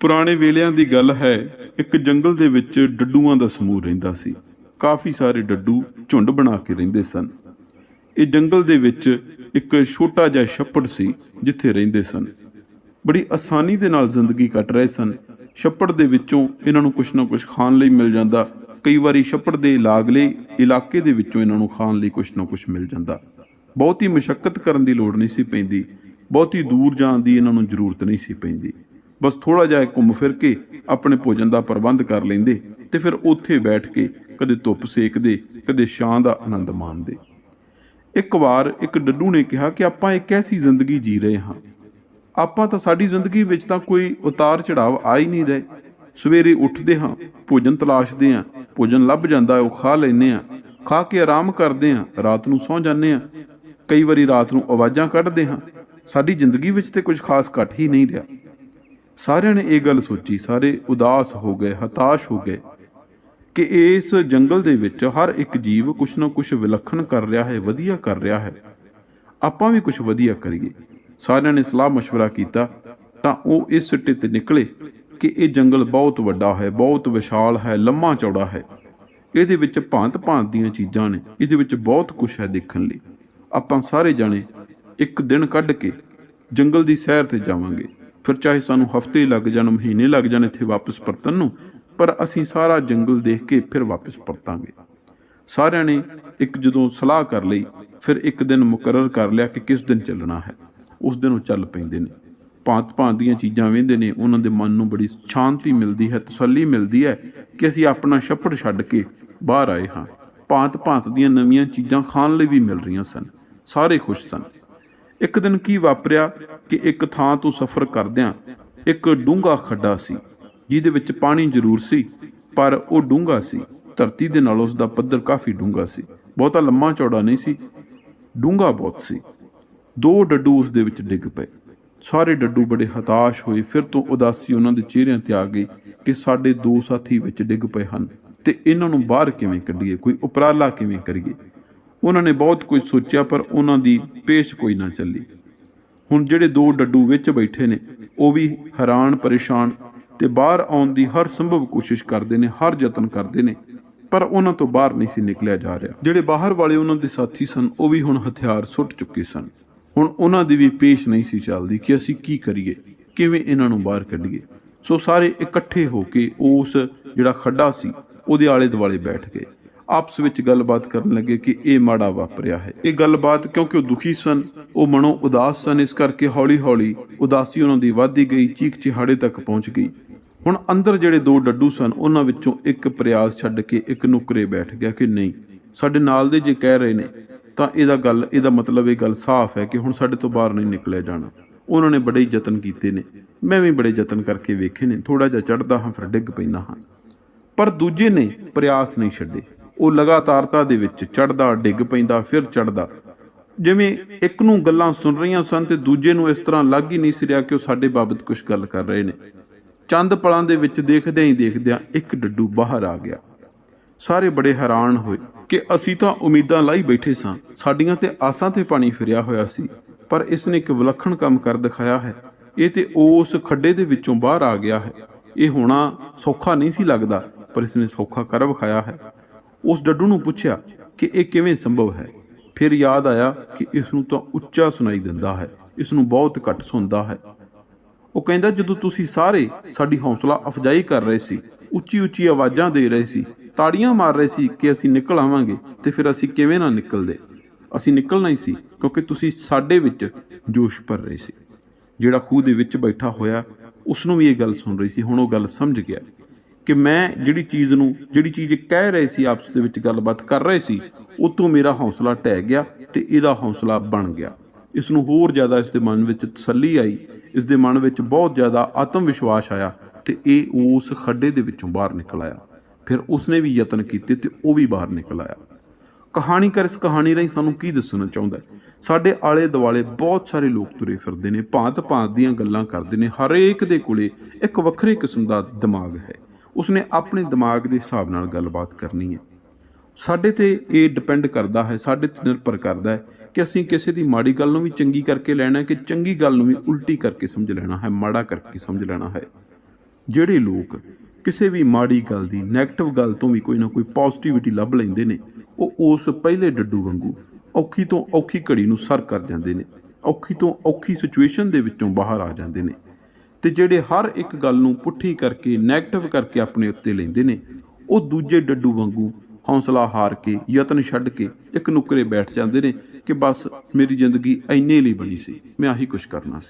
ਪੁਰਾਣੇ ਵੇਲਿਆਂ ਦੀ ਗੱਲ ਹੈ, ਇੱਕ ਜੰਗਲ ਦੇ ਵਿੱਚ ਡੱਡੂਆਂ ਦਾ ਸਮੂਹ ਰਹਿੰਦਾ ਸੀ। ਕਾਫੀ ਸਾਰੇ ਡੱਡੂ ਝੁੰਡ ਬਣਾ ਕੇ ਰਹਿੰਦੇ ਸਨ। ਇਹ ਜੰਗਲ ਦੇ ਵਿੱਚ ਇੱਕ ਛੋਟਾ ਜਿਹਾ ਛੱਪੜ ਸੀ, ਜਿੱਥੇ ਰਹਿੰਦੇ ਸਨ। ਬੜੀ ਆਸਾਨੀ ਦੇ ਨਾਲ ਜ਼ਿੰਦਗੀ ਕੱਟ ਰਹੇ ਸਨ। ਛੱਪੜ ਦੇ ਵਿੱਚੋਂ ਇਹਨਾਂ ਨੂੰ ਕੁਛ ਨਾ ਕੁਛ ਖਾਣ ਲਈ ਮਿਲ ਜਾਂਦਾ। ਕਈ ਵਾਰੀ ਛੱਪੜ ਦੇ ਲਾਗਲੇ ਇਲਾਕੇ ਦੇ ਵਿੱਚੋਂ ਇਹਨਾਂ ਨੂੰ ਖਾਣ ਲਈ ਕੁਛ ਨਾ ਕੁਛ ਮਿਲ ਜਾਂਦਾ। ਬਹੁਤੀ ਮੁਸ਼ਕਲ ਕਰਨ ਦੀ ਲੋੜ ਨਹੀਂ ਸੀ ਪੈਂਦੀ। ਬਹੁਤੀ ਦੂਰ ਜਾਣ ਦੀ ਇਹਨਾਂ ਨੂੰ ਜ਼ਰੂਰਤ ਨਹੀਂ ਸੀ ਪੈਂਦੀ। ਬਸ ਥੋੜਾ ਜਿਹਾ ਘੁੰਮ ਫਿਰ ਕੇ ਆਪਣੇ ਭੋਜਨ ਦਾ ਪ੍ਰਬੰਧ ਕਰ ਲੈਂਦੇ ਤੇ ਫਿਰ ਉੱਥੇ ਬੈਠ ਕੇ ਕਦੇ ਧੁੱਪ ਸੇਕਦੇ, ਕਦੇ ਛਾਂ ਦਾ ਆਨੰਦ ਮਾਣਦੇ। ਇੱਕ ਵਾਰ ਇੱਕ ਡੱਡੂ ਨੇ ਕਿਹਾ ਕਿ ਆਪਾਂ ਇੱਕ ਐਸੀ ਜ਼ਿੰਦਗੀ ਜੀ ਰਹੇ ਹਾਂ। ਆਪਾਂ ਤਾਂ ਸਾਡੀ ਜ਼ਿੰਦਗੀ ਵਿੱਚ ਤਾਂ ਕੋਈ ਉਤਾਰ ਚੜਾਵ ਆ ਹੀ ਨਹੀਂ ਰਹੇ। ਸਵੇਰੇ ਉੱਠਦੇ ਹਾਂ, ਭੋਜਨ ਤਲਾਸ਼ਦੇ ਹਾਂ, ਭੋਜਨ ਲੱਭ ਜਾਂਦਾ ਉਹ ਖਾ ਲੈਨੇ ਆ ਖਾ ਕੇ ਆਰਾਮ ਕਰਦੇ ਹਾਂ, ਰਾਤ ਨੂੰ ਸੌਂ ਜਾਂਦੇ ਹਾਂ। ਕਈ ਵਾਰੀ ਰਾਤ ਨੂੰ ਆਵਾਜ਼ਾਂ ਕੱਢਦੇ ਹਾਂ। ਸਾਡੀ ਜ਼ਿੰਦਗੀ ਵਿੱਚ ਤੇ ਕੁਝ ਖਾਸ ਘਟ ਹੀ ਨਹੀਂ ਰਿਹਾ। ਸਾਰਿਆਂ ਨੇ ਇਹ ਗੱਲ ਸੋਚੀ ਸਾਰੇ ਉਦਾਸ ਹੋ ਗਏ ਹਤਾਸ਼ ਹੋ ਗਏ ਕਿ ਇਸ ਜੰਗਲ ਦੇ ਵਿੱਚ ਹਰ ਇੱਕ ਜੀਵ ਕੁਛ ਨਾ ਕੁਛ ਵਿਲੱਖਣ ਕਰ ਰਿਹਾ ਹੈ ਵਧੀਆ ਕਰ ਰਿਹਾ ਹੈ ਆਪਾਂ ਵੀ ਕੁਛ ਵਧੀਆ ਕਰੀਏ ਸਾਰਿਆਂ ਨੇ ਸਲਾਹ مشورہ ਕੀਤਾ ਤਾਂ ਉਹ ਇਸ ਸਿੱਟੇ ਤੇ ਨਿਕਲੇ ਕਿ ਇਹ ਜੰਗਲ ਬਹੁਤ ਵੱਡਾ ਹੈ ਬਹੁਤ ਵਿਸ਼ਾਲ ਹੈ ਲੰਮਾ ਚੌੜਾ ਹੈ ਇਹਦੇ ਵਿੱਚ ਭਾਂਤ-ਭਾਂਤ ਦੀਆਂ ਚੀਜ਼ਾਂ ਨੇ ਇਹਦੇ ਵਿੱਚ ਬਹੁਤ ਕੁਝ ਹੈ ਦੇਖਣ ਲਈ ਆਪਾਂ ਸਾਰੇ ਜਾਣੇ ਇੱਕ ਦਿਨ ਕੱਢ ਕੇ ਜੰਗਲ ਦੀ ਸੈਰ ਤੇ ਜਾਵਾਂਗੇ ਫਿਰ ਚਾਹੇ ਸਾਨੂੰ ਹਫ਼ਤੇ ਲੱਗ ਜਾਣ, ਮਹੀਨੇ ਲੱਗ ਜਾਣ ਇੱਥੇ ਵਾਪਸ ਪਰਤਣ ਨੂੰ, ਪਰ ਅਸੀਂ ਸਾਰਾ ਜੰਗਲ ਦੇਖ ਕੇ ਫਿਰ ਵਾਪਸ ਪਰਤਾਂਗੇ। ਸਾਰਿਆਂ ਨੇ ਇੱਕ ਜਦੋਂ ਸਲਾਹ ਕਰ ਲਈ, ਫਿਰ ਇੱਕ ਦਿਨ ਮੁਕਰਰ ਕਰ ਲਿਆ ਕਿ ਕਿਸ ਦਿਨ ਚੱਲਣਾ ਹੈ। ਉਸ ਦਿਨ ਉਹ ਚੱਲ ਪੈਂਦੇ ਨੇ। ਭਾਂਤ ਭਾਂਤ ਦੀਆਂ ਚੀਜ਼ਾਂ ਵੇਂਦੇ ਨੇ, ਉਹਨਾਂ ਦੇ ਮਨ ਨੂੰ ਬੜੀ ਸ਼ਾਂਤੀ ਮਿਲਦੀ ਹੈ, ਤਸੱਲੀ ਮਿਲਦੀ ਹੈ ਕਿ ਅਸੀਂ ਆਪਣਾ ਛੱਪੜ ਛੱਡ ਕੇ ਬਾਹਰ ਆਏ ਹਾਂ। ਭਾਂਤ ਭਾਂਤ ਦੀਆਂ ਨਵੀਆਂ ਚੀਜ਼ਾਂ ਖਾਣ ਲਈ ਵੀ ਮਿਲ ਰਹੀਆਂ ਸਨ। ਸਾਰੇ ਖੁਸ਼ ਸਨ। ਇੱਕ ਦਿਨ ਕੀ ਵਾਪਰਿਆ? ਕਿ ਇੱਕ ਥਾਂ ਤੋਂ ਸਫ਼ਰ ਕਰਦਿਆਂ ਇੱਕ ਡੂੰਘਾ ਖੱਡਾ ਸੀ, ਜਿਹਦੇ ਵਿੱਚ ਪਾਣੀ ਜ਼ਰੂਰ ਸੀ, ਪਰ ਉਹ ਡੂੰਘਾ ਸੀ। ਧਰਤੀ ਦੇ ਨਾਲ ਉਸ ਦਾ ਪੱਧਰ ਕਾਫੀ ਡੂੰਘਾ ਸੀ। ਬਹੁਤਾ ਲੰਮਾ ਚੌੜਾ ਨਹੀਂ ਸੀ, ਡੂੰਘਾ ਬਹੁਤ ਸੀ। ਦੋ ਡੱਡੂ ਉਸ ਦੇ ਵਿੱਚ ਡਿੱਗ ਪਏ। ਸਾਰੇ ਡੱਡੂ ਬੜੇ ਹਤਾਸ਼ ਹੋਏ। ਫਿਰ ਤੋਂ ਉਦਾਸੀ ਉਹਨਾਂ ਦੇ ਚਿਹਰਿਆਂ ਤੇ ਆ ਗਈ ਕਿ ਸਾਡੇ ਦੋ ਸਾਥੀ ਵਿੱਚ ਡਿੱਗ ਪਏ ਹਨ। ਤੇ ਇਹਨਾਂ ਨੂੰ ਬਾਹਰ ਕਿਵੇਂ ਕੱਢੀਏ? ਕੋਈ ਉਪਰਾਲਾ ਕਿਵੇਂ ਕਰੀਏ? ਉਹਨਾਂ ਨੇ ਬਹੁਤ ਕੁਝ ਸੋਚਿਆ, ਪਰ ਉਹਨਾਂ ਦੀ ਪੇਸ਼ ਕੋਈ ਨਾ ਚੱਲੀ। ਹੁਣ ਜਿਹੜੇ ਦੋ ਡੱਡੂ ਵਿੱਚ ਬੈਠੇ ਨੇ, ਉਹ ਵੀ ਹੈਰਾਨ, ਪਰੇਸ਼ਾਨ ਤੇ ਬਾਹਰ ਆਉਣ ਦੀ ਹਰ ਸੰਭਵ ਕੋਸ਼ਿਸ਼ ਕਰਦੇ ਨੇ, ਹਰ ਯਤਨ ਕਰਦੇ ਨੇ, ਪਰ ਉਹਨਾਂ ਤੋਂ ਬਾਹਰ ਨਹੀਂ ਸੀ ਨਿਕਲਿਆ ਜਾ ਰਿਹਾ। ਜਿਹੜੇ ਬਾਹਰ ਵਾਲੇ ਉਹਨਾਂ ਦੇ ਸਾਥੀ ਸਨ, ਉਹ ਵੀ ਹੁਣ ਹਥਿਆਰ ਸੁੱਟ ਚੁੱਕੇ ਸਨ। ਹੁਣ ਉਹਨਾਂ ਦੀ ਵੀ ਪੇਸ਼ ਨਹੀਂ ਸੀ ਚੱਲਦੀ ਕਿ ਅਸੀਂ ਕੀ ਕਰੀਏ, ਕਿਵੇਂ ਇਹਨਾਂ ਨੂੰ ਬਾਹਰ ਕੱਢੀਏ। ਸੋ ਸਾਰੇ ਇਕੱਠੇ ਹੋ ਕੇ ਉਸ ਜਿਹੜਾ ਖੱਡਾ ਸੀ, ਉਹਦੇ ਆਲੇ ਦੁਆਲੇ ਬੈਠ ਗਏ। ਆਪਸ ਵਿੱਚ ਗੱਲਬਾਤ ਕਰਨ ਲੱਗੇ ਕਿ ਇਹ ਮਾੜਾ ਵਾਪਰਿਆ ਹੈ। ਇਹ ਗੱਲਬਾਤ ਕਿਉਂਕਿ ਉਹ ਦੁਖੀ ਸਨ ਉਹ ਮਨੋਂ ਉਦਾਸ ਸਨ, ਇਸ ਕਰਕੇ ਹੌਲੀ-ਹੌਲੀ ਉਦਾਸੀ ਉਹਨਾਂ ਦੀ ਵੱਧਦੀ ਗਈ, ਚੀਖ ਚਿਹਾੜੇ ਤੱਕ ਪਹੁੰਚ ਗਈ। ਹੁਣ ਅੰਦਰ ਜਿਹੜੇ ਦੋ ਡੱਡੂ ਸਨ, ਉਹਨਾਂ ਵਿੱਚੋਂ ਇੱਕ ਪ੍ਰਯਾਸ ਛੱਡ ਕੇ ਇੱਕ ਨੁਕਰੇ ਬੈਠ ਗਿਆ ਕਿ ਨਹੀਂ, ਸਾਡੇ ਨਾਲ ਦੇ ਜੇ ਕਹਿ ਰਹੇ ਨੇ, ਤਾਂ ਇਹਦਾ ਗੱਲ, ਇਹਦਾ ਮਤਲਬ ਇਹ ਗੱਲ ਸਾਫ਼ ਹੈ ਕਿ ਹੁਣ ਸਾਡੇ ਤੋਂ ਬਾਹਰ ਨਹੀਂ ਨਿਕਲਿਆ ਜਾਣਾ। ਉਹਨਾਂ ਨੇ ਬੜੇ ਯਤਨ ਕੀਤੇ ਨੇ। ਮੈਂ ਵੀ ਬੜੇ ਯਤਨ ਕਰਕੇ ਵੇਖੇ ਨੇ ਥੋੜਾ ਜਿਹਾ ਚੜਦਾ ਹਾਂ, ਫਿਰ ਡਿੱਗ ਪੈਂਦਾ ਹਾਂ। ਪਰ ਦੂਜੇ ਨੇ ਪ੍ਰਯਾਸ ਨਹੀਂ ਛੱਡੇ। ਉਹ ਲਗਾਤਾਰਤਾ ਦੇ ਵਿੱਚ ਚੜਦਾ ਡਿੱਗ ਪੈਂਦਾ, ਫਿਰ ਚੜਦਾ ਜਿਵੇਂ ਇੱਕ ਨੂੰ ਗੱਲਾਂ ਸੁਣ ਰਹੀਆਂ ਸਨ ਤੇ ਦੂਜੇ ਨੂੰ ਇਸ ਤਰ੍ਹਾਂ ਲੱਗ ਹੀ ਨਹੀਂ ਸੀ ਰਿਹਾ ਕਿ ਉਹ ਸਾਡੇ ਬਾਬਤ ਕੁਝ ਗੱਲ ਕਰ ਰਹੇ ਨੇ। ਚੰਦ ਪਲਾਂ ਦੇ ਵਿੱਚ ਦੇਖਦਿਆਂ ਹੀ ਦੇਖਦਿਆਂ ਇੱਕ ਡੱਡੂ ਬਾਹਰ ਆ ਗਿਆ। ਸਾਰੇ ਬੜੇ ਹੈਰਾਨ ਹੋਏ ਕਿ ਅਸੀਂ ਤਾਂ ਉਮੀਦਾਂ ਲਾਈ ਬੈਠੇ ਸਾਂ। ਸਾਡੀਆਂ ਤੇ ਆਸਾਂ ਤੇ ਪਾਣੀ ਫਿਰਿਆ ਹੋਇਆ ਸੀ, ਪਰ ਇਸ ਨੇ ਇੱਕ ਵਿਲੱਖਣ ਕੰਮ ਕਰ ਦਿਖਾਇਆ ਹੈ। ਇਹ ਤੇ ਉਸ ਖੱਡੇ ਦੇ ਵਿੱਚੋਂ ਬਾਹਰ ਆ ਗਿਆ ਹੈ। ਇਹ ਹੋਣਾ ਸੌਖਾ ਨਹੀਂ ਸੀ ਲੱਗਦਾ, ਪਰ ਇਸ ਨੇ ਸੌਖਾ ਕਰ ਵਿਖਾਇਆ ਹੈ। ਉਸ ਡੱਡੂ ਨੂੰ ਪੁੱਛਿਆ ਕਿ ਇਹ ਕਿਵੇਂ ਸੰਭਵ ਹੈ? ਫਿਰ ਯਾਦ ਆਇਆ ਕਿ ਇਸ ਨੂੰ ਤਾਂ ਉੱਚਾ ਸੁਣਾਈ ਦਿੰਦਾ ਹੈ, ਇਸ ਨੂੰ ਬਹੁਤ ਘੱਟ ਸੁਣਦਾ ਹੈ। ਉਹ ਕਹਿੰਦਾ, ਜਦੋਂ ਤੁਸੀਂ ਸਾਰੇ ਸਾਡੀ ਹੌਸਲਾ ਅਫਜਾਈ ਕਰ ਰਹੇ ਸੀ, ਉੱਚੀ ਉੱਚੀ ਆਵਾਜ਼ਾਂ ਦੇ ਰਹੇ ਸੀ, ਤਾੜੀਆਂ ਮਾਰ ਰਹੇ ਸੀ ਕਿ ਅਸੀਂ ਨਿਕਲ ਆਵਾਂਗੇ ਤੇ ਫਿਰ ਅਸੀਂ ਕਿਵੇਂ ਨਾ ਨਿਕਲਦੇ। ਅਸੀਂ ਨਿਕਲਣਾ ਹੀ ਸੀ ਕਿਉਂਕਿ ਤੁਸੀਂ ਸਾਡੇ ਵਿੱਚ ਜੋਸ਼ ਭਰ ਰਹੇ ਸੀ। ਜਿਹੜਾ ਖੂਹ ਦੇ ਵਿੱਚ ਬੈਠਾ ਹੋਇਆ, ਉਸ ਨੂੰ ਵੀ ਇਹ ਗੱਲ ਸੁਣ ਰਹੀ ਸੀ, ਹੁਣ ਉਹ ਗੱਲ ਸਮਝ ਗਿਆ। ਕਿ ਮੈਂ ਜਿਹੜੀ ਚੀਜ਼ ਨੂੰ, ਜਿਹੜੀ ਚੀਜ਼ ਕਹਿ ਰਹੇ ਸੀ ਆਪਸ ਦੇ ਵਿੱਚ ਗੱਲਬਾਤ ਕਰ ਰਹੇ ਸੀ ਉਹ ਤੋਂ ਮੇਰਾ ਹੌਸਲਾ ਟਹਿ ਗਿਆ ਤੇ ਇਹਦਾ ਹੌਸਲਾ ਬਣ ਗਿਆ। ਇਸ ਨੂੰ ਹੋਰ ਜ਼ਿਆਦਾ ਇਸ ਦੇ ਮਨ ਵਿੱਚ ਤਸੱਲੀ ਆਈ, ਇਸ ਦੇ ਮਨ ਵਿੱਚ ਬਹੁਤ ਜ਼ਿਆਦਾ ਆਤਮ ਵਿਸ਼ਵਾਸ ਆਇਆ ਤੇ ਇਹ ਉਸ ਖੱਡੇ ਦੇ ਵਿੱਚੋਂ ਬਾਹਰ ਨਿਕਲ ਆਇਆ। ਫਿਰ ਉਸਨੇ ਵੀ ਯਤਨ ਕੀਤੇ ਤੇ ਉਹ ਵੀ ਬਾਹਰ ਨਿਕਲ ਆਇਆ। ਕਹਾਣੀਕਾਰ ਇਸ ਕਹਾਣੀ ਰਾਹੀਂ ਸਾਨੂੰ ਕੀ ਦੱਸਣਾ ਚਾਹੁੰਦਾ ਸਾਡੇ ਆਲੇ ਦੁਆਲੇ ਬਹੁਤ ਸਾਰੇ ਲੋਕ ਤੁਰੇ ਫਿਰਦੇ ਨੇ ਭਾਂਤ ਭਾਂਤ ਦੀਆਂ ਗੱਲਾਂ ਕਰਦੇ ਨੇ, ਹਰੇਕ ਦੇ ਕੋਲੇ ਇੱਕ ਵੱਖਰੇ ਕਿਸਮ ਦਾ ਦਿਮਾਗ ਹੈ। ਉਸਨੇ ਆਪਣੇ ਦਿਮਾਗ ਦੇ ਹਿਸਾਬ ਨਾਲ ਗੱਲਬਾਤ ਕਰਨੀ ਹੈ। ਸਾਡੇ ਤੇ ਇਹ ਡਿਪੈਂਡ ਕਰਦਾ ਹੈ, ਸਾਡੇ ਤੇ ਨਿਰਭਰ ਕਰਦਾ ਹੈ ਕਿ ਅਸੀਂ ਕਿਸੇ ਦੀ ਮਾੜੀ ਗੱਲ ਨੂੰ ਵੀ ਚੰਗੀ ਕਰਕੇ ਲੈਣਾ ਕਿ ਚੰਗੀ ਗੱਲ ਨੂੰ ਵੀ ਉਲਟੀ ਕਰਕੇ ਸਮਝ ਲੈਣਾ ਹੈ, ਮਾੜਾ ਕਰਕੇ ਸਮਝ ਲੈਣਾ ਹੈ। ਜਿਹੜੇ ਲੋਕ ਕਿਸੇ ਵੀ ਮਾੜੀ ਗੱਲ ਦੀ 네ਗੇਟਿਵ ਗੱਲ ਤੋਂ ਵੀ ਕੋਈ ਨਾ ਕੋਈ ਪੋਜ਼ਿਟਿਵਿਟੀ ਲੱਭ ਲੈਂਦੇ ਨੇ, ਉਹ ਉਸ ਪਹਿਲੇ ਡੱਡੂ ਵਾਂਗੂ ਔਖੀ ਤੋਂ ਔਖੀ ਘੜੀ ਨੂੰ ਸਰ ਕਰ ਜਾਂਦੇ ਨੇ, ਔਖੀ ਤੋਂ ਔਖੀ ਸਿਚੁਏਸ਼ਨ ਦੇ ਵਿੱਚੋਂ ਬਾਹਰ ਆ ਜਾਂਦੇ ਨੇ। ਤੇ ਜਿਹੜੇ ਹਰ ਇੱਕ ਗੱਲ ਨੂੰ ਪੁੱਠੀ ਕਰਕੇ 네ਗੇਟਿਵ ਕਰਕੇ ਆਪਣੇ ਉੱਤੇ ਲੈਂਦੇ ਨੇ, ਉਹ ਦੂਜੇ ਡੱਡੂ ਵਾਂਗੂ ਹੌਸਲਾ ਹਾਰ ਕੇ, ਯਤਨ ਛੱਡ ਕੇ ਇੱਕ ਨੁਕਰੇ ਬੈਠ ਜਾਂਦੇ ਨੇ ਕਿ ਬਸ ਮੇਰੀ ਜ਼ਿੰਦਗੀ ਇੰਨੇ ਲਈ ਬਣੀ ਸੀ, ਮੈਂ ਆਹੀ ਕੁਝ ਕਰਨਾ ਸੀ।